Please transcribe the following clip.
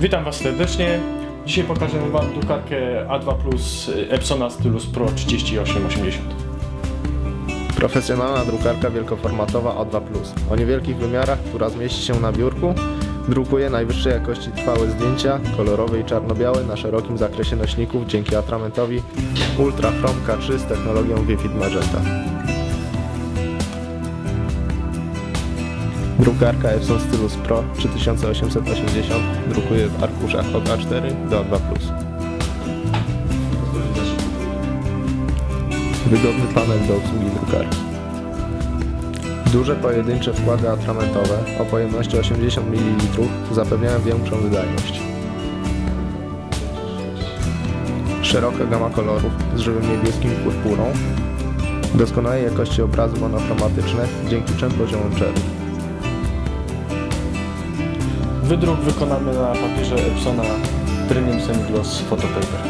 Witam Was serdecznie. Dzisiaj pokażę Wam drukarkę A2 Plus Epsona Stylus Pro 3880. Profesjonalna drukarka wielkoformatowa A2+. O niewielkich wymiarach, która zmieści się na biurku, drukuje najwyższej jakości trwałe zdjęcia, kolorowe i czarno-białe na szerokim zakresie nośników dzięki atramentowi Ultra Chrome K3 z technologią Vivid Magenta. Drukarka Epson Stylus Pro 3880 drukuje w arkuszach od A4 do A2+. Wygodny panel do obsługi drukarki. Duże pojedyncze wkłady atramentowe o pojemności 80 ml zapewniają większą wydajność. Szeroka gama kolorów z żywym niebieskim purpurą. Doskonałej jakości obrazy monochromatyczne dzięki trzem poziomom czerwu. Wydruk wykonamy na papierze Epsona Premium Semigloss Photopaper.